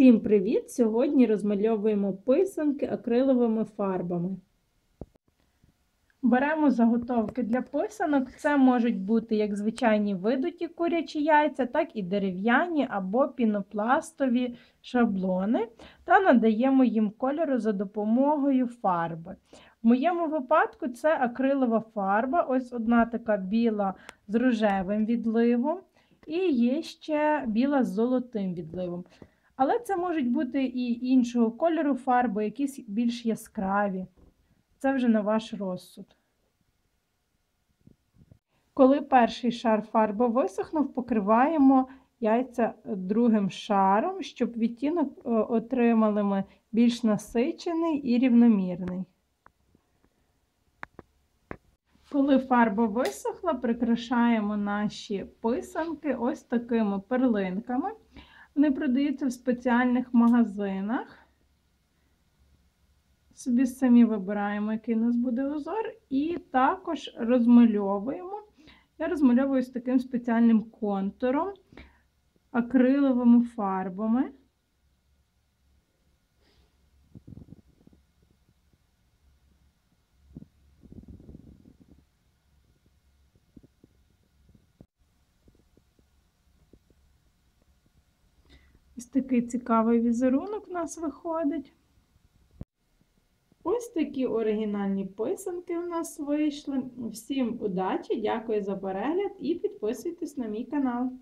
Всім привіт! Сьогодні розмальовуємо писанки акриловими фарбами. Беремо заготовки для писанок. Це можуть бути як звичайні видуті курячі яйця, так і дерев'яні або пінопластові шаблони, та надаємо їм кольору за допомогою фарби. В моєму випадку це акрилова фарба, ось одна така біла з рожевим відливом, і є ще біла з золотим відливом. Але це можуть бути і іншого кольору фарби, якісь більш яскраві. Це вже на ваш розсуд. Коли перший шар фарби висохнув, покриваємо яйця другим шаром, щоб відтінок отримали ми більш насичений і рівномірний. Коли фарба висохла, прикрашаємо наші писанки ось такими перлинками. Вони продаються в спеціальних магазинах. Собі самі вибираємо, який у нас буде узор, і також розмальовуємо. Я розмальовую з таким спеціальним контуром, акриловими фарбами. Ось такий цікавий візерунок у нас виходить. Ось такі оригінальні писанки у нас вийшли. Всім удачі, дякую за перегляд і підписуйтесь на мій канал.